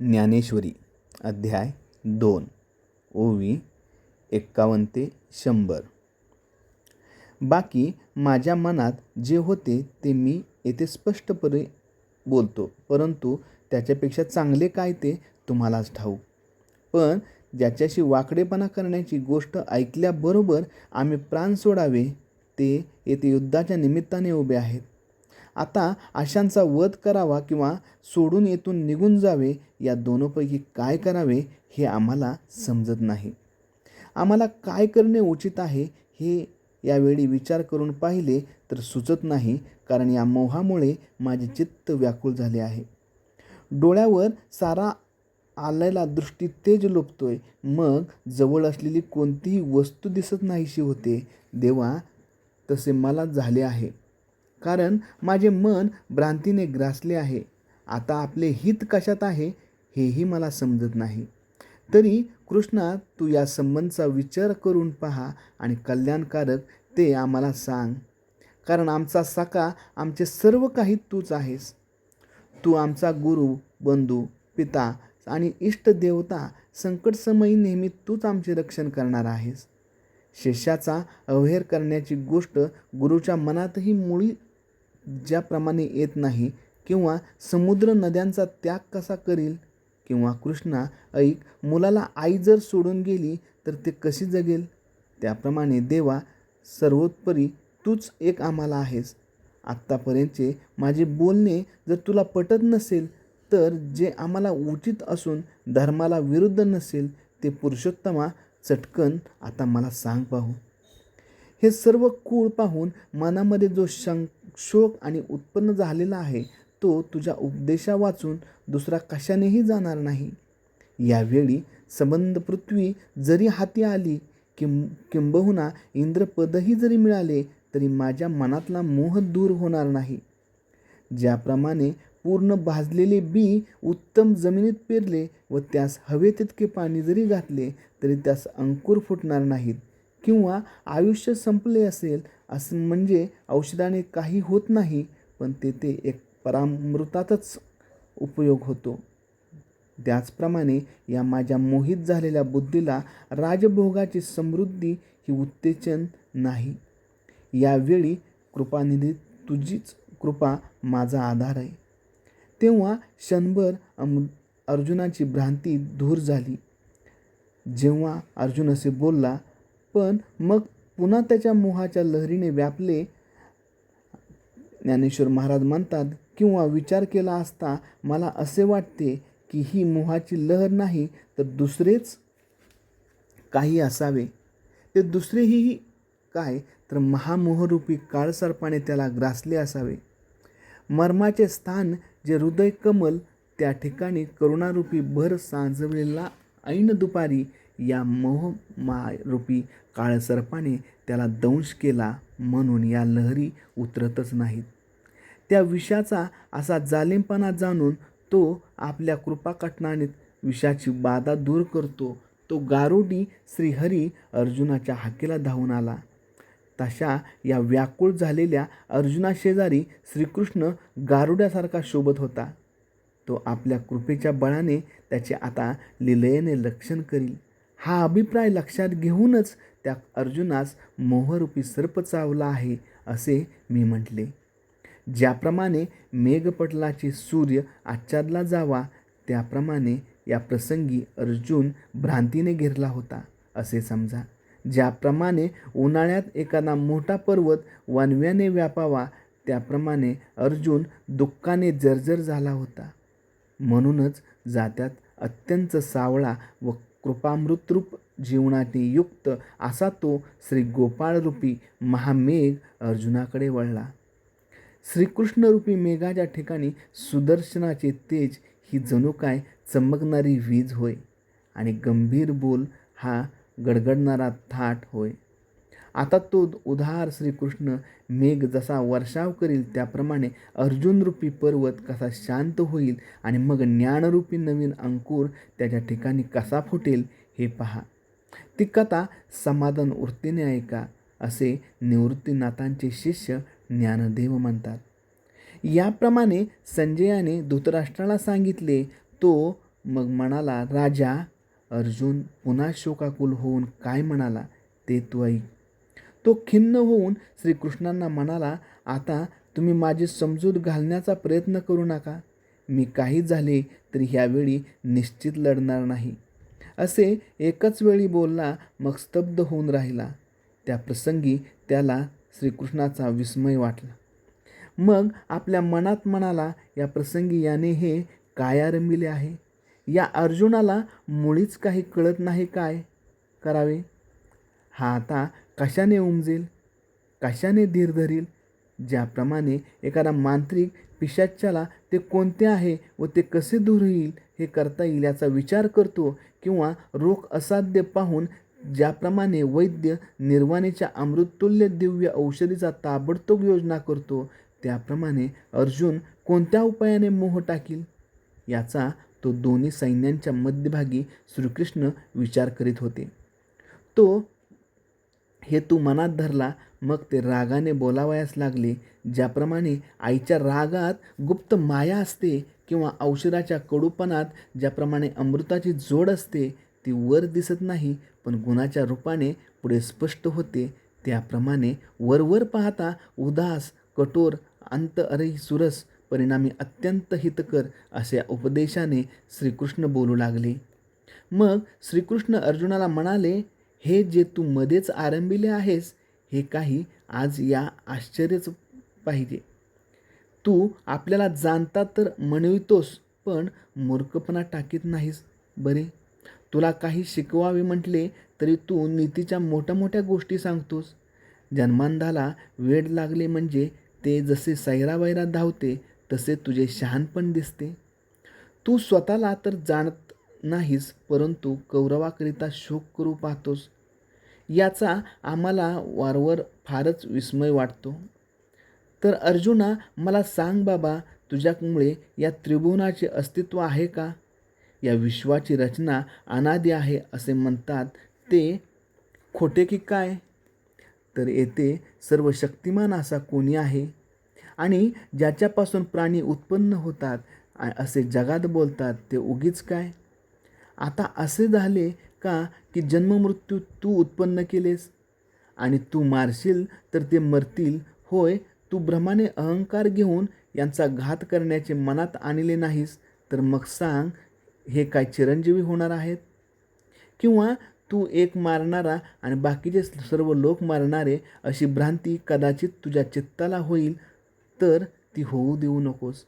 ज्ञानेश्वरी अध्याय दोन ओवी एक्कावन्न ते शंभर. बाकी माझ्या मनात जे होते ते मी येथे स्पष्टपणे बोलतो परंतु त्याच्यापेक्षा चांगले काय ते तुम्हालाच ठाऊक पण ज्याच्याशी वाकडेपणा करण्याची गोष्ट ऐकल्याबरोबर आम्ही प्राण सोडावे ते येथे युद्धाच्या निमित्ताने उभे आहेत. आता अशांचा वध करावा किंवा सोडून येथून निघून जावे या दोनोपैकी काय करावे हे आम्हाला समजत नाही. आम्हाला काय करणे उचित आहे हे यावेळी विचार करून पाहिले तर सुचत नाही कारण या मोहामुळे माझे चित्त व्याकुळ झाले आहे. डोळ्यावर सारा आलेला दृष्टी तेज लोपतोय. मग जवळ असलेली कोणतीही वस्तू दिसत नाहीशी होते. देवा तसे मला झाले आहे. कारण माझे मन भ्रांतीने ग्रासले आहे. आता आपले हित कशात आहे हेही मला समजत नाही. तरी कृष्णा तू या संबंधचा विचार करून पहा आणि कल्याणकारक ते आम्हाला सांग. कारण आमचा साका आमचे सर्व काही तूच आहेस. तू आमचा गुरु बंधू पिता आणि इष्टदेवता संकटसमयी नेहमी तूच आमचे रक्षण करणार आहेस. शिष्याचा अवहेर करण्याची गोष्ट गुरुच्या मनातही मुळी ज्याप्रमाणे येत नाही किंवा समुद्र नद्यांचा त्याग कसा करील? किंवा कृष्णा ऐक मुलाला आई जर सोडून गेली तर ते कशी जगेल? त्याप्रमाणे देवा सर्वोत्परी तूच एक आम्हाला आहेस. आत्तापर्यंतचे माझे बोलणे जर तुला पटत नसेल तर जे आम्हाला उचित असून धर्माला विरुद्ध नसेल ते पुरुषोत्तमा चटकन आता मला सांग पाहू. हे सर्व कूळ पाहून मनामध्ये जो शं शोक आणि उत्पन्न झालेला आहे तो तुझ्या उपदेशा वाचून दुसरा कशानेही जाणार नाही. यावेळी संबंध पृथ्वी जरी हाती आली किं किंबहुना इंद्रपदही जरी मिळाले तरी माझ्या मनातला मोह दूर होणार नाही. ज्याप्रमाणे पूर्ण भाजलेले बी उत्तम जमिनीत पेरले व त्यास हवे तितके पाणी जरी घातले तरी त्यास अंकुर फुटणार नाहीत. किंवा आयुष्य संपले असेल असं म्हणजे औषधाने काही होत नाही पण तेथे एक परामृतातच उपयोग होतो. त्याचप्रमाणे या माझ्या मोहित झालेल्या बुद्धीला राजभोगाची समृद्धी ही उत्तेजन नाही. यावेळी कृपानिधी तुझीच कृपा माझा आधार आहे. तेव्हा क्षणभर अम अर्जुनाची भ्रांती दूर झाली. जेव्हा अर्जुन असे बोलला पण मग पुन्हा त्याच्या मोहाच्या लहरीने व्यापले. ज्ञानेश्वर महाराज म्हणतात किंवा विचार केला असता मला असे वाटते की ही मोहाची लहर नाही तर दुसरेच काही असावे. ते दुसरेही काय? तर महामोहरूपी काळसर्पाने त्याला ग्रासले असावे. मर्माचे स्थान जे हृदय कमल त्या ठिकाणी करुणारूपी भर सांजवलेला ऐन दुपारी या मोहमारूपी काळसर्पाने त्याला दंश केला म्हणून या लहरी उतरतच नाहीत. त्या विषाचा असा जालिमपणा जाणून तो आपल्या कृपाकटनाने विषाची बाधा दूर करतो. तो गारुडी श्रीहरी अर्जुनाच्या हाकेला धावून आला. तशा या व्याकुळ झालेल्या अर्जुनाशेजारी श्रीकृष्ण गारुड्यासारखा शोभत होता. तो आपल्या कृपेच्या बळाने त्याचे आता लिलयेने रक्षण करील. हा अभिप्राय लक्षात घेऊनच त्या अर्जुनास मोहरूपी सर्प चावला आहे असे मी म्हटले. ज्याप्रमाणे मेघपटलाची सूर्य आच्छादला जावा त्याप्रमाणे या प्रसंगी अर्जुन भ्रांतीने घेरला होता असे समजा. ज्याप्रमाणे उन्हाळ्यात एखादा मोठा पर्वत वनव्याने व्यापावा त्याप्रमाणे अर्जुन दुःखाने जर्जर झाला होता. म्हणूनच जात्यात अत्यंत सावळा व कृपामृतरूप जीवनाने युक्त असा तो श्री गोपाळरूपी महामेघ अर्जुनाकडे वळला. श्रीकृष्णरूपी मेघाच्या ठिकाणी सुदर्शनाचे तेज ही जणू काय चमकणारी वीज होय आणि गंभीर बोल हा गडगडणारा थाट होय. आता तो उधार श्रीकृष्ण मेघ जसा वर्षाव करील त्याप्रमाणे अर्जुनरूपी पर्वत कसा शांत होईल आणि मग ज्ञानरूपी नवीन अंकुर त्याच्या ठिकाणी कसा फुटेल हे पहा. ती कथा समाधान वृत्तीने ऐका असे निवृत्तीनाथांचे शिष्य ज्ञानदेव म्हणतात. याप्रमाणे संजयाने धृतराष्ट्राला सांगितले तो मग म्हणाला राजा अर्जुन पुन्हा शोकाकुल होऊन काय म्हणाला ते तू ऐक. तो खिन्न होऊन श्रीकृष्णांना म्हणाला आता तुम्ही माझी समजूत घालण्याचा प्रयत्न करू नका. मी काही झाले तरी ह्यावेळी निश्चित लढणार नाही. असे एकच वेळी बोलला मग स्तब्ध होऊन राहिला. त्या प्रसंगी त्याला श्रीकृष्णाचा विस्मय वाटला. मग आपल्या मनात म्हणाला या प्रसंगी याने हे काय आरंभिले आहे? या अर्जुनाला मुळीच काही कळत नाही काय करावे? हा आता कशाने उमजेल? कशाने धीर धरील? ज्याप्रमाणे एखादा मांत्रिक पिशाच्याला ते कोणते आहे व ते कसे दूर येईल हे करता येईल याचा विचार करतो किंवा रोग असाध्य पाहून ज्याप्रमाणे वैद्य निर्वाणीच्या अमृततुल्य दिव्य औषधीचा ताबडतोब योजना करतो त्याप्रमाणे अर्जुन कोणत्या उपायाने मोह टाकील? याचा तो दोन्ही सैन्यांच्या मध्यभागी श्रीकृष्ण विचार करीत होते. तो हे तू मनात धरला मग ते रागाने बोलावयास लागले ज्याप्रमाणे आईच्या रागात गुप्त माया असते किंवा औषधाच्या कडूपणात ज्याप्रमाणे अमृताची जोड असते ती वर दिसत नाही पण गुणाच्या रूपाने पुढे स्पष्ट होते. त्याप्रमाणे वरवर पाहता उदास कठोर अंत अरे सुरस परिणामी अत्यंत हितकर अशा उपदेशाने श्रीकृष्ण बोलू लागले. मग श्रीकृष्ण अर्जुनाला म्हणाले हे जे तू मध्येच आरंभिले आहेस हे काही आज या आश्चर्यच पाहिजे. तू आपल्याला जाणता तर म्हणवितोस पण मूर्खपणा टाकीत नाहीस. बरे? तुला काही शिकवावे म्हटले तरी तू नीतीच्या मोठ्या मोठ्या गोष्टी सांगतोस. जन्मांधाला वेड लागले म्हणजे ते जसे सैरावैरा धावते तसे तुझे शहाणपण दिसते. तू स्वतःला तर जाणत नाहीस परंतु कौरवाकरिता शोक करू पाहतोस. याचा आम्हाला वारंवार फारच विस्मय वाटतो. तर अर्जुना मला सांग बाबा तुझ्यामुळे या त्रिभुवनाचे अस्तित्व आहे का? या विश्वाची रचना अनादी आहे असे म्हणतात ते खोटे की काय? तर येथे सर्व शक्तिमान असा कोणी आहे? आणि ज्याच्यापासून प्राणी उत्पन्न होतात असे जगात बोलतात ते उगीच काय? आता असे झाले का की जन्ममृत्यू तू उत्पन्न केलेस? आणि तू मारशील तर ते मरतील. होय तू भ्रमाने अहंकार घेऊन यांचा घात करण्याचे मनात आणले नाहीस तर मग सांग हे काय चिरंजीवी होणार आहेत? किंवा तू एक मारणारा आणि बाकीचे सर्व लोक मारणारे अशी भ्रांती कदाचित तुझ्या चित्ताला होईल तर ती होऊ देऊ नकोस.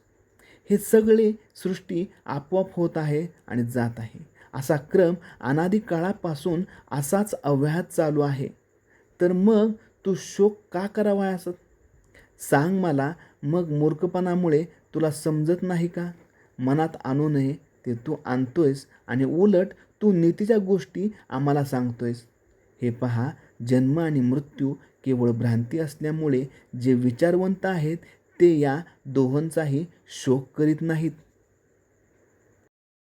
हे सगळे सृष्टी आपोआप होत आहे आणि जात आहे. असा क्रम अनादी काळापासून असाच अव्याहत चालू आहे. तर मग तू शोक का करावा असत सांग मला मग मूर्खपणामुळे तुला समजत नाही का? मनात आणू नये ते तू आणतोयस आणि उलट तू नीतीच्या गोष्टी आम्हाला सांगतोयस. हे पहा जन्म आणि मृत्यू केवळ भ्रांती असल्यामुळे जे विचारवंत आहेत ते या दोहोंचाही शोक करीत नाहीत.